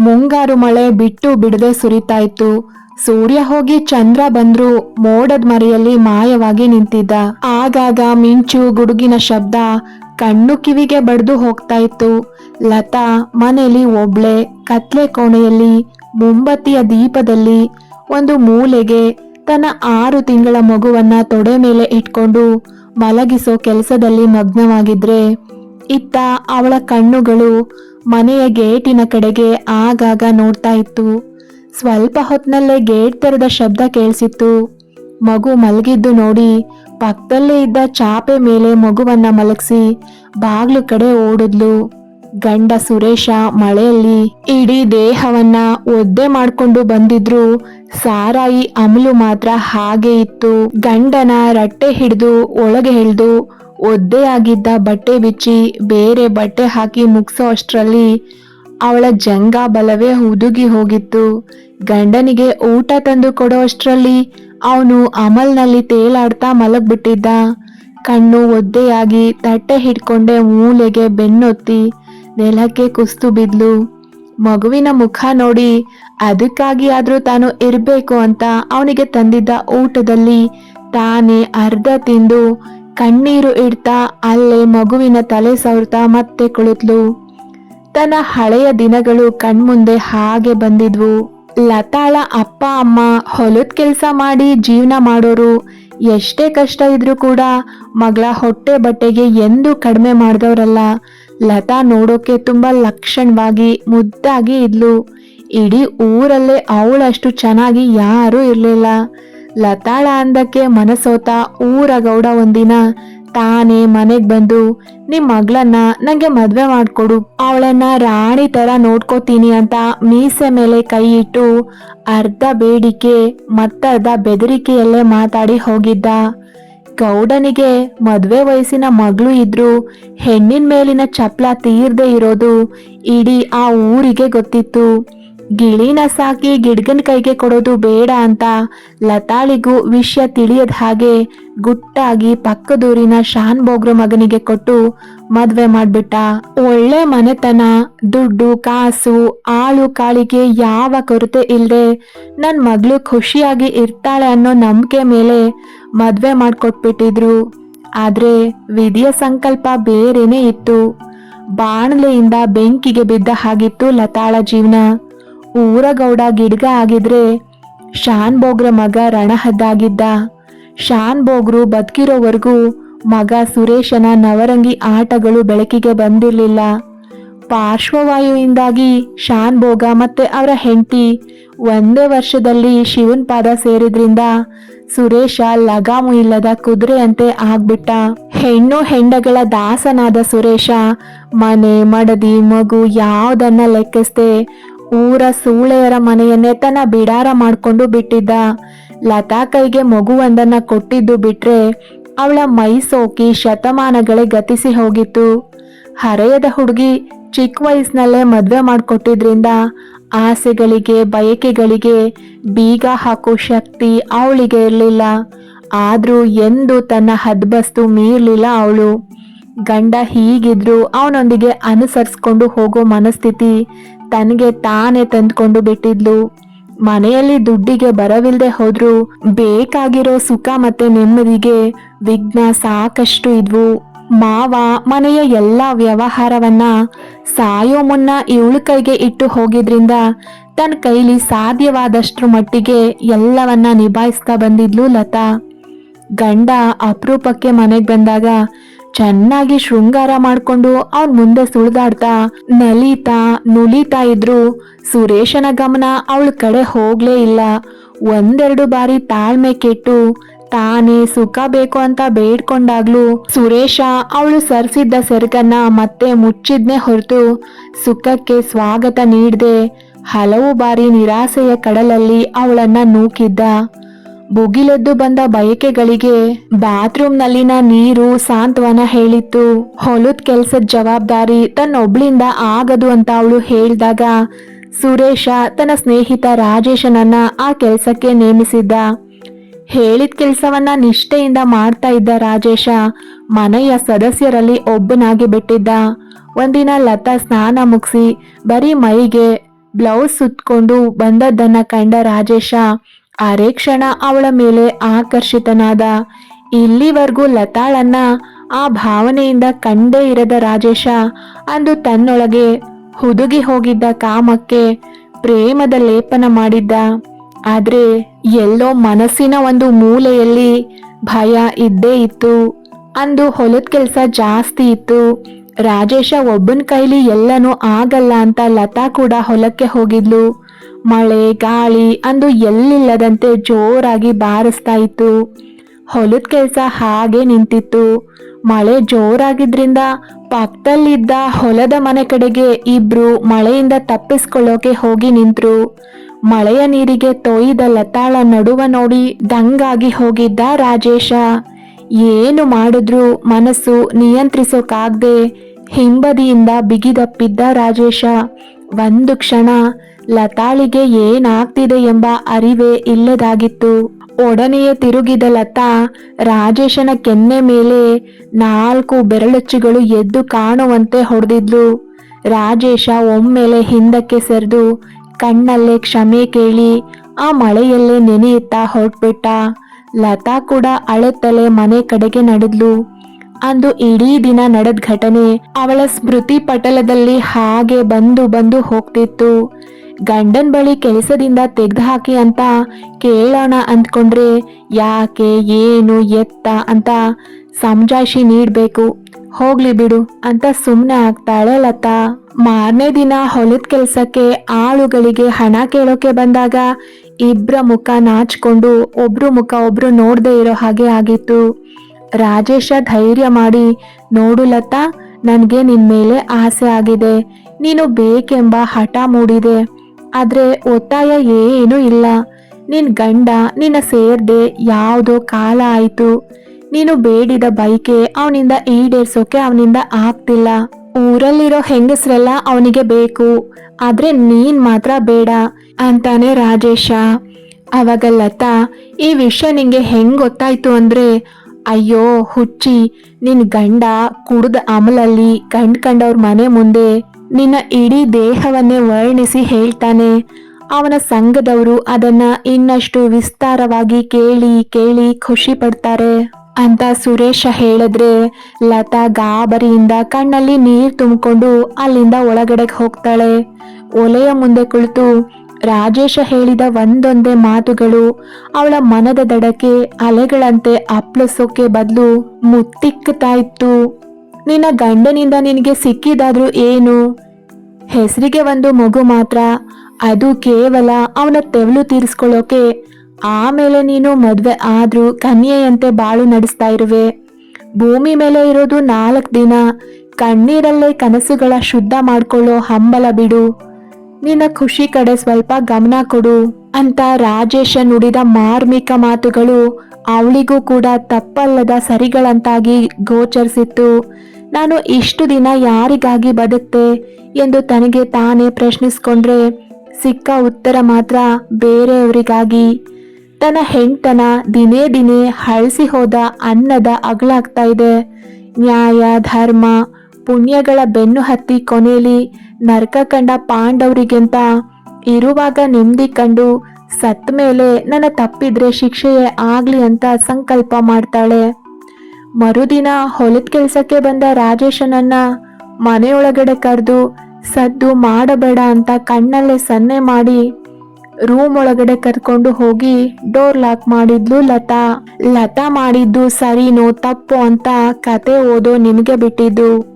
ಮುಂಗಾರು ಮಳೆ ಬಿಟ್ಟು ಬಿಡದೆ ಸುರಿತಾ ಇತ್ತು ಸೂರ್ಯ ಹೋಗಿ ಚಂದ್ರ ಬಂದ್ರು ಮೋಡದ ಮರೆಯಲ್ಲಿ ಮಾಯವಾಗಿ ನಿಂತಿದ್ದ. ಆಗಾಗ ಮಿಂಚು ಗುಡುಗಿನ ಶಬ್ದ ಕಣ್ಣು ಕಿವಿಗೆ ಬಡ್ದು ಹೋಗ್ತಾ ಇತ್ತು ಲತಾ ಮನೆಯಲ್ಲಿ ಒಬ್ಳೆ ಕತ್ಲೆ ಕೋಣೆಯಲ್ಲಿ ಮುಂಬತ್ತಿಯ ದೀಪದಲ್ಲಿ ಒಂದು ಮೂಲೆಗೆ ತನ್ನ ಆರು ತಿಂಗಳ ಮಗುವನ್ನ ತೊಡೆ ಮೇಲೆ ಇಟ್ಕೊಂಡು ಮಲಗಿಸೋ ಕೆಲಸದಲ್ಲಿ ಮಗ್ನವಾಗಿದ್ರೆ, ಇತ್ತ ಅವಳ ಕಣ್ಣುಗಳು ಮನೆಯ ಗೇಟಿನ ಕಡೆಗೆ ಆಗಾಗ ನೋಡ್ತಾ ಇತ್ತು. ಸ್ವಲ್ಪ ಹೊತ್ತಿನಲ್ಲೇ ಗೇಟ್ ತೆರೆದ ಶಬ್ದ ಕೇಳಿಸಿತ್ತು. ಮಗು ಮಲಗಿದ್ದು ನೋಡಿ, ಪಕ್ಕದಲ್ಲೇ ಇದ್ದ ಚಾಪೆ ಮೇಲೆ ಮಗುವನ್ನ ಮಲಗಿಸಿ ಬಾಗ್ಲು ಕಡೆ ಓಡಿದ್ಲು. ಗಂಡ ಸುರೇಶ ಮಳೆಯಲ್ಲಿ ಇಡೀ ದೇಹವನ್ನ ಒದ್ದೆ ಮಾಡ್ಕೊಂಡು ಬಂದಿದ್ರು. ಸಾರಾಯಿ ಅಮಲು ಮಾತ್ರ ಹಾಗೆ ಇತ್ತು. ಗಂಡನ ರಟ್ಟೆ ಹಿಡಿದು ಒಳಗೆ ಹಿಡಿದು ಒದ್ದೆಯಾಗಿದ್ದ ಬಟ್ಟೆ ಬಿಚ್ಚಿ ಬೇರೆ ಬಟ್ಟೆ ಹಾಕಿ ಮುಗಿಸೋ ಅಷ್ಟರಲ್ಲಿ ಅವಳ ಜಂಗ ಬಲವೇ ಹುದುಗಿ ಹೋಗಿತ್ತು. ಗಂಡನಿಗೆ ಊಟ ತಂದು ಕೊಡೋ ಅಷ್ಟರಲ್ಲಿ ಅವನು ಅಮಲ್ನಲ್ಲಿ ತೇಲಾಡ್ತಾ ಮಲಗ್ಬಿಟ್ಟಿದ್ದ. ಕಣ್ಣು ಒದ್ದೆಯಾಗಿ ತಟ್ಟೆ ಹಿಡ್ಕೊಂಡೆ ಮೂಲೆಗೆ ಬೆನ್ನೊತ್ತಿ ನೆಲಕ್ಕೆ ಕುಸ್ತು ಬಿದ್ಲು. ಮಗುವಿನ ಮುಖ ನೋಡಿ ಅದಕ್ಕಾಗಿ ಆದರೂ ತಾನು ಇರಬೇಕು ಅಂತ ಅವನಿಗೆ ತಂದಿದ್ದ ಊಟದಲ್ಲಿ ತಾನೇ ಅರ್ಧ ತಿಂದು ಕಣ್ಣೀರು ಇಡ್ತಾ ಅಲ್ಲೇ ಮಗುವಿನ ತಲೆ ಸವರ್ತಾ ಮತ್ತೆ ಕುಳಿತ್ಲು. ತನ್ನ ಹಳೆಯ ದಿನಗಳು ಕಣ್ಮುಂದೆ ಹಾಗೆ ಬಂದಿದ್ವು. ಲತಾಳ ಅಪ್ಪ, ಅಮ್ಮ ಹೊಲದ ಕೆಲಸ ಮಾಡಿ ಜೀವನ ಮಾಡೋರು. ಎಷ್ಟೇ ಕಷ್ಟ ಇದ್ರೂ ಕೂಡ ಮಗಳ ಹೊಟ್ಟೆ ಬಟ್ಟೆಗೆ ಎಂದೂ ಕಡಿಮೆ ಮಾಡಿದವರಲ್ಲ. ಲತಾ ನೋಡೋಕೆ ತುಂಬಾ ಲಕ್ಷಣವಾಗಿ ಮುದ್ದಾಗಿ ಇದ್ಲು. ಇಡೀ ಊರಲ್ಲೇ ಅವಳಷ್ಟು ಚೆನ್ನಾಗಿ ಯಾರೂ ಇರಲಿಲ್ಲ. ಲತಾಳ ಅಂದಕ್ಕೆ ಮನಸೋತ ಊರ ಗೌಡ ಒಂದಿನ ತಾನೇ ಮನೆಗ್ ಬಂದು, ನಿಮ್ ಮಗಳನ್ನ ನಂಗೆ ಮದ್ವೆ ಮಾಡ್ಕೊಡು. ಅವಳನ್ನ ರಾಣಿ ತರ ನೋಡ್ಕೋತೀನಿ ಅಂತ ಮೀಸೆ ಮೇಲೆ ಕೈ ಇಟ್ಟು ಅರ್ಧ ಬೇಡಿಕೆ, ಮತ್ತರ್ಧ ಬೆದರಿಕೆಯಲ್ಲೇ ಮಾತಾಡಿ ಹೋಗಿದ್ದ. ಗೌಡನಿಗೆ ಮದ್ವೆ ವಯಸ್ಸಿನ ಮಗಳು ಇದ್ರು ಹೆಣ್ಣಿನ ಮೇಲಿನ ಚಪ್ಲ ತೀರ್ದೇ ಇರೋದು ಇಡೀ ಆ ಊರಿಗೆ ಗೊತ್ತಿತ್ತು. ಗಿಳಿನ ಸಾಕಿ ಗಿಡ್ಗನ್ ಕೈಗೆ ಕೊಡೋದು ಬೇಡ ಅಂತ ಲತಾಳಿಗೂ ವಿಷಯ ತಿಳಿಯದ ಹಾಗೆ ಗುಟ್ಟಾಗಿ ಪಕ್ಕದೂರಿನ ಶಾನ್ ಬೋಗ್ರ ಮಗನಿಗೆ ಕೊಟ್ಟು ಮದ್ವೆ ಮಾಡ್ಬಿಟ್ಟ. ಒಳ್ಳೆ ಮನೆತನ, ದುಡ್ಡು, ಕಾಸು, ಆಳು ಕಾಳಿಗೆ ಯಾವ ಕೊರತೆ ಇಲ್ಲದೆ ನನ್ನ ಮಗಳು ಖುಷಿಯಾಗಿ ಇರ್ತಾಳೆ ಅನ್ನೋ ನಂಬಿಕೆ ಮೇಲೆ ಮದ್ವೆ ಮಾಡಿಕೊಟ್ಬಿಟ್ಟಿದ್ರು. ಆದ್ರೆ ವಿಧಿಯ ಸಂಕಲ್ಪ ಬೇರೆನೇ ಇತ್ತು. ಬಾಣಲೆಯಿಂದ ಬೆಂಕಿಗೆ ಬಿದ್ದ ಹಾಗಿತ್ತು ಲತಾಳ ಜೀವನ. ಊರಗೌಡ ಗಿಡ್ಗ ಆಗಿದ್ರೆ ಶಾನ್ ಬೋಗ್ರ ಮಗ ರಣಹದ್ದಾಗಿದ್ದ. ಶಾನ್ ಬೋಗ್ರು ಬದುಕಿರೋವರೆಗೂ ಮಗ ಸುರೇಶನ ನವರಂಗಿ ಆಟಗಳು ಬೆಳಕಿಗೆ ಬಂದಿರಲಿಲ್ಲ. ಪಾರ್ಶ್ವವಾಯುವಿಂದಾಗಿ ಶಾನ್ ಭೋಗ ಮತ್ತೆ ಅವರ ಹೆಂಡತಿ ಒಂದೇ ವರ್ಷದಲ್ಲಿ ಶಿವನ್ ಪಾದ ಸೇರಿದ್ರಿಂದ ಸುರೇಶ ಲಗಾಮು ಇಲ್ಲದ ಕುದುರೆಯಂತೆ ಆಗ್ಬಿಟ್ಟ. ಹೆಣ್ಣು ಹೆಂಡಗಳ ದಾಸನಾದ ಸುರೇಶ ಮನೆ ಮಡದಿ ಮಗು ಯಾವುದನ್ನ ಲೆಕ್ಕಿಸ್ದೆ ಊರ ಸೂಳೆಯರ ಮನೆಯನ್ನೇ ತನ್ನ ಬಿಡಾರ ಮಾಡ್ಕೊಂಡು ಬಿಟ್ಟಿದ್ದ. ಲತಾ ಕೈಗೆ ಮಗುವೊಂದನ್ನ ಕೊಟ್ಟಿದ್ದು ಬಿಟ್ರೆ ಅವಳ ಮೈ ಸೋಕಿ ಶತಮಾನಗಳೇ ಗತಿಸಿ ಹೋಗಿತ್ತು. ಹರೆಯದ ಹುಡುಗಿ ಚಿಕ್ಕ ವಯಸ್ಸಿನಲ್ಲೇ ಮದುವೆ ಮಾಡ್ಕೊಟ್ಟಿದ್ರಿಂದ ಆಸೆಗಳಿಗೆ, ಬಯಕೆಗಳಿಗೆ ಬೀಗ ಹಾಕೋ ಶಕ್ತಿ ಅವಳಿಗೆ ಇರಲಿಲ್ಲ. ಆದರೂ ಎಂದು ತನ್ನ ಹದ್ಬಸ್ತು ಮೀರ್ಲಿಲ್ಲ ಅವಳು. ಗಂಡ ಹೀಗಿದ್ರು ಅವನೊಂದಿಗೆ ಅನುಸರಿಸ್ಕೊಂಡು ಹೋಗೋ ಮನಸ್ಥಿತಿ ತನಗೆ ತಾನೇ ತಂದ್ಕೊಂಡು ಬಿಟ್ಟಿದ್ಲು. ಮನೆಯಲ್ಲಿ ದುಡ್ಡಿಗೆ ಬರವಿಲ್ಲದೆ ಹೋದ್ರು ಬೇಕಾಗಿರೋ ಸುಖ ಮತ್ತೆ ನೆಮ್ಮದಿಗೆ ವಿಘ್ನ ಸಾಕಷ್ಟು ಇದ್ವು. ಮಾವ ಮನೆಯ ಎಲ್ಲಾ ವ್ಯವಹಾರವನ್ನ ಸಾಯೋ ಮುನ್ನ ಇವಳ ಕೈಗೆ ಇಟ್ಟು ಹೋಗಿದ್ರಿಂದ ತನ್ನ ಕೈಲಿ ಸಾಧ್ಯವಾದಷ್ಟು ಮಟ್ಟಿಗೆ ಎಲ್ಲವನ್ನ ನಿಭಾಯಿಸ್ತಾ ಬಂದಿದ್ಲು ಲತಾ. ಗಂಡ ಅಪರೂಪಕ್ಕೆ ಮನೆಗೆ ಬಂದಾಗ ಚೆನ್ನಾಗಿ ಶೃಂಗಾರ ಮಾಡ್ಕೊಂಡು ಅವ್ನ್ ಮುಂದೆ ಸುಳಿದಾಡ್ತಾ, ನಲೀತಾ, ನುಲಿತಾ ಇದ್ರು. ಸುರೇಶನ ಗಮನ ಅವಳ ಕಡೆ ಹೋಗ್ಲೇ ಇಲ್ಲ. ಒಂದೆರಡು ಬಾರಿ ತಾಳ್ಮೆ ಕೆಟ್ಟು, ತಾನೇ ಸುಖ ಬೇಕು ಅಂತ ಬೇಡ್ಕೊಂಡಾಗ್ಲೂ ಸುರೇಶ ಅವಳು ಸರಿಸಿದ್ದ ಸೆರಗನ್ನ ಮತ್ತೆ ಮುಚ್ಚಿದ್ನೇ ಹೊರತು ಸುಖಕ್ಕೆ ಸ್ವಾಗತ ನೀಡದೆ ಹಲವು ಬಾರಿ ನಿರಾಸೆಯ ಕಡಲಲ್ಲಿ ಅವಳನ್ನ ನೂಕಿದ್ದ. ಬುಗಿಲೆದ್ದು ಬಂದ ಬಯಕೆಗಳಿಗೆ ಬಾತ್ರೂಮ್ನಲ್ಲಿನ ನೀರು ಸಾಂತ್ವನ ಹೇಳಿತ್ತು. ಹೊಲದ ಕೆಲ್ಸದ ಜವಾಬ್ದಾರಿ ತನ್ನೊಬ್ಳಿಂದ ಆಗದು ಅಂತ ಅವಳು ಹೇಳಿದಾಗ ಸುರೇಶ ತನ್ನ ಸ್ನೇಹಿತ ರಾಜೇಶನನ್ನ ಆ ಕೆಲಸಕ್ಕೆ ನೇಮಿಸಿದ್ದ. ಹೇಳಿದ ಕೆಲಸವನ್ನ ನಿಷ್ಠೆಯಿಂದ ಮಾಡ್ತಾ ಇದ್ದ ರಾಜೇಶ ಮನೆಯ ಸದಸ್ಯರಲ್ಲಿ ಒಬ್ಬನಾಗಿ ಬಿಟ್ಟಿದ್ದ. ಒಂದಿನ ಲತಾ ಸ್ನಾನ ಮುಗಿಸಿ ಬರೀ ಮೈಗೆ ಬ್ಲೌಸ್ ಸುತ್ಕೊಂಡು ಬಂದದ್ದನ್ನ ಕಂಡ ರಾಜೇಶ ಅರೆ ಕ್ಷಣ ಅವಳ ಮೇಲೆ ಆಕರ್ಷಿತನಾದ. ಇಲ್ಲಿವರೆಗೂ ಲತಾಳನ್ನ ಆ ಭಾವನೆಯಿಂದ ಕಂಡೇ ಇರದ ರಾಜೇಶ ಅಂದು ತನ್ನೊಳಗೆ ಹುದುಗಿ ಹೋಗಿದ್ದ ಕಾಮಕ್ಕೆ ಪ್ರೇಮದ ಲೇಪನ ಮಾಡಿದ್ದ. ಆದ್ರೆ ಎಲ್ಲೋ ಮನಸ್ಸಿನ ಒಂದು ಮೂಲೆಯಲ್ಲಿ ಭಯ ಇದ್ದೇ ಇತ್ತು. ಅಂದು ಹೊಲದ ಕೆಲಸ ಜಾಸ್ತಿ ಇತ್ತು. ರಾಜೇಶ ಒಬ್ಬನ ಕೈಲಿ ಎಲ್ಲನೂ ಆಗಲ್ಲ ಅಂತ ಲತಾ ಕೂಡ ಹೊಲಕ್ಕೆ ಹೋಗಿದ್ಲು. ಮಳೆ, ಗಾಳಿ ಅಂದು ಎಲ್ಲಿಲ್ಲದಂತೆ ಜೋರಾಗಿ ಬಾರಿಸ್ತಾ ಇತ್ತು. ಹೊಲದ ಕೆಲಸ ಹಾಗೆ ನಿಂತಿತ್ತು. ಮಳೆ ಜೋರಾಗಿದ್ರಿಂದ ಪಕ್ಕದಲ್ಲಿದ್ದ ಹೊಲದ ಮನೆ ಕಡೆಗೆ ಇಬ್ರು ಮಳೆಯಿಂದ ತಪ್ಪಿಸ್ಕೊಳ್ಳೋಕೆ ಹೋಗಿ ನಿಂತರು. ಮಳೆಯ ನೀರಿಗೆ ತೊಯ್ದ ಲತಾಳ ನಡುವ ನೋಡಿ ದಂಗಾಗಿ ಹೋಗಿದ್ದ ರಾಜೇಶ. ಏನು ಮಾಡಿದ್ರು ಮನಸ್ಸು ನಿಯಂತ್ರಿಸೋಕಾಗ್ದೆ ಹಿಂಬದಿಯಿಂದ ಬಿಗಿದಪ್ಪಿದ್ದ ರಾಜೇಶ. ಒಂದು ಕ್ಷಣ ಲತಾಳಿಗೆ ಏನಾಗ್ತಿದೆ ಎಂಬ ಅರಿವೇ ಇಲ್ಲದಾಗಿತ್ತು. ಒಡನೆಯೇ ತಿರುಗಿದ ಲತಾ ರಾಜೇಶನ ಕೆನ್ನೆ ಮೇಲೆ ನಾಲ್ಕು ಬೆರಳಚ್ಚುಗಳು ಎದ್ದು ಕಾಣುವಂತೆ ಹೊಡೆದಿದ್ಲು. ರಾಜೇಶ ಒಮ್ಮೆಲೆ ಹಿಂದಕ್ಕೆ ಸರಿದು ಕಣ್ಣಲ್ಲೇ ಕ್ಷಮೆ ಕೇಳಿ ಆ ಮಳೆಯಲ್ಲೇ ನೆನೆಯುತ್ತಾ ಹೊರಟ್ಬಿಟ್ಟ. ಲತಾ ಕೂಡ ಅಳೆತ್ತಲೆ ಮನೆ ಕಡೆಗೆ ನಡೆದ್ಲು. ಅಂದು ಇಡೀ ದಿನ ನಡೆದ ಘಟನೆ ಅವಳ ಸ್ಮೃತಿ ಪಟಲದಲ್ಲಿ ಹಾಗೆ ಬಂದು ಬಂದು ಹೋಗ್ತಿತ್ತು. ಗಂಡನ್ ಬಳಿ ಕೆಲಸದಿಂದ ತೆಗ್ದುಹಾಕಿ ಅಂತ ಕೇಳೋಣ ಅಂದ್ಕೊಂಡ್ರೆ ಯಾಕೆ, ಏನು, ಎತ್ತ ಅಂತ ಸಮಜಾಯಿಷಿ ನೀಡಬೇಕು. ಹೋಗ್ಲಿ ಬಿಡು ಅಂತ ಸುಮ್ಮನೆ ಆಗ್ತಾಳೆ ಲತಾ. ಮಾರನೇ ದಿನ ಹೊಲದ ಕೆಲಸಕ್ಕೆ ಆಳುಗಳಿಗೆ ಹಣ ಕೇಳೋಕೆ ಬಂದಾಗ ಇಬ್ಬರ ಮುಖ ನಾಚ್ಕೊಂಡು ಒಬ್ರು ಮುಖ ಒಬ್ರು ನೋಡದೇ ಇರೋ ಹಾಗೆ ಆಗಿತ್ತು. ರಾಜೇಶ ಧೈರ್ಯ ಮಾಡಿ, ನೋಡು ಲತಾ, ನನಗೆ ನಿನ್ನ ಮೇಲೆ ಆಸೆ ಆಗಿದೆ. ನೀನು ಬೇಕೆಂಬ ಹಠ ಮೂಡಿದೆ. ಆದ್ರೆ ಒತ್ತಾಯ ಏನೂ ಇಲ್ಲ. ನಿನ್ ಗಂಡ, ನಿನ್ನ ಸೇರ್ದೆ ಯಾವುದೋ ಕಾಲ ಆಯ್ತು. ನೀನು ಬೇಡಿದ ಬೈಕೆ ಅವನಿಂದ ಈಡೇರ್ಸೋಕೆ ಅವನಿಂದ ಆಗ್ತಿಲ್ಲ. ಊರಲ್ಲಿರೋ ಹೆಂಗಸರೆಲ್ಲ ಅವನಿಗೆ ಬೇಕು. ಆದ್ರೆ ನೀನ್ ಮಾತ್ರ ಬೇಡ ಅಂತಾನೆ ರಾಜೇಶ. ಅವಾಗ ಲತಾ, ಈ ವಿಷಯ ನಿಂಗೆ ಹೆಂಗ್ ಗೊತ್ತಾಯ್ತು ಅಂದ್ರೆ, ಅಯ್ಯೋ ಹುಚ್ಚಿ, ನಿನ್ ಗಂಡ ಕುಡ್ದ ಅಮಲಲ್ಲಿ ಗಂಡ್ ಕಂಡವ್ರ ಮನೆ ಮುಂದೆ ನಿನ್ನ ಇಡೀ ದೇಹವನ್ನೇ ವರ್ಣಿಸಿ ಹೇಳ್ತಾನೆ. ಅವನ ಸಂಘದವರು ಅದನ್ನ ಇನ್ನಷ್ಟು ವಿಸ್ತಾರವಾಗಿ ಕೇಳಿ ಕೇಳಿ ಖುಷಿ ಪಡ್ತಾರೆ ಅಂತ ಸುರೇಶ ಹೇಳಿದ್ರೆ ಲತಾ ಗಾಬರಿಯಿಂದ ಕಣ್ಣಲ್ಲಿ ನೀರು ತುಂಬಿಕೊಂಡು ಅಲ್ಲಿಂದ ಒಳಗಡೆಗೆ ಹೋಗ್ತಾಳೆ. ಒಲೆಯ ಮುಂದೆ ಕುಳಿತು ರಾಜೇಶ ಹೇಳಿದ ಒಂದೊಂದೇ ಮಾತುಗಳು ಅವಳ ಮನದ ದಡಕ್ಕೆ ಅಲೆಗಳಂತೆ ಅಪ್ಲಸೋಕೆ ಬದಲು ಮುತ್ತಿಕ್ಕುತ್ತಾ ಇತ್ತು. ನಿನ್ನ ಗಂಡನಿಂದ ನಿನಗೆ ಸಿಕ್ಕಿದಾದ್ರೂ ಏನು? ಹೆಸರಿಗೆ ಒಂದು ಮಗು ಮಾತ್ರ. ಅದು ಕೇವಲ ಅವನ ತೆವಳು ತೀರಿಸ್ಕೊಳ್ಳೋಕೆ. ಆಮೇಲೆ ನೀನು ಮದುವೆ ಆದ್ರೂ ಕನ್ಯೆಯಂತೆ ಬಾಳು ನಡೆಸ್ತಾ ಇರುವೆ. ಭೂಮಿ ಮೇಲೆ ಇರೋದು ನಾಲ್ಕು ದಿನ. ಕಣ್ಣೀರಲ್ಲೇ ಕನಸುಗಳ ಶುದ್ಧ ಮಾಡ್ಕೊಳ್ಳೋ ಹಂಬಲ ಬಿಡು. ನಿನ್ನ ಖುಷಿ ಕಡೆ ಸ್ವಲ್ಪ ಗಮನ ಕೊಡು ಅಂತ ರಾಜೇಶ ನುಡಿದ ಮಾರ್ಮಿಕ ಮಾತುಗಳು ಅವಳಿಗೂ ಕೂಡ ತಪ್ಪಲ್ಲದ ಸರಿಗಳಂತಾಗಿ ಗೋಚರಿಸಿತ್ತು. ನಾನು ಇಷ್ಟು ದಿನ ಯಾರಿಗಾಗಿ ಬದುಕ್ತೆ ಎಂದು ತನಗೆ ತಾನೇ ಪ್ರಶ್ನಿಸ್ಕೊಂಡ್ರೆ ಸಿಕ್ಕ ಉತ್ತರ ಮಾತ್ರ ಬೇರೆಯವರಿಗಾಗಿ. ತನ್ನ ಹೆಂಡತನ ದಿನೇ ದಿನೇ ಹಳಸಿ ಹೋದ ಅನ್ನದ ಅಗಲಾಗ್ತಾ ಇದೆ. ನ್ಯಾಯ, ಧರ್ಮ, ಪುಣ್ಯಗಳ ಬೆನ್ನು ಹತ್ತಿ ಕೊನೆಯಲ್ಲಿ ನರ್ಕ ಕಂಡ ಪಾಂಡವರಿಗಿಂತ ಇರುವಾಗ ನೆಮ್ಮದಿ ಕಂಡು ಸತ್ತ ಮೇಲೆ ನನ್ನ ತಪ್ಪಿದ್ರೆ ಶಿಕ್ಷೆಯೇ ಆಗ್ಲಿ ಅಂತ ಸಂಕಲ್ಪ ಮಾಡ್ತಾಳೆ. ಮರುದಿನ ಹೊಲದ ಕೆಲಸಕ್ಕೆ ಬಂದ ರಾಜೇಶನನ್ನ ಮನೆಯೊಳಗಡೆ ಕರೆದು ಸದ್ದು ಮಾಡಬೇಡ ಅಂತ ಕಣ್ಣಲ್ಲೇ ಸನ್ನೆ ಮಾಡಿ ರೂಮ್ ಒಳಗಡೆ ಕರ್ಕೊಂಡು ಹೋಗಿ ಡೋರ್ ಲಾಕ್ ಮಾಡಿದ್ಲು ಲತಾ. ಲತಾ ಮಾಡಿದ್ದು ಸರಿನೋ ತಪ್ಪು ಅಂತ ಕತೆ ಓದೋ ನಿಮಗೆ ಬಿಟ್ಟಿದ್ದು.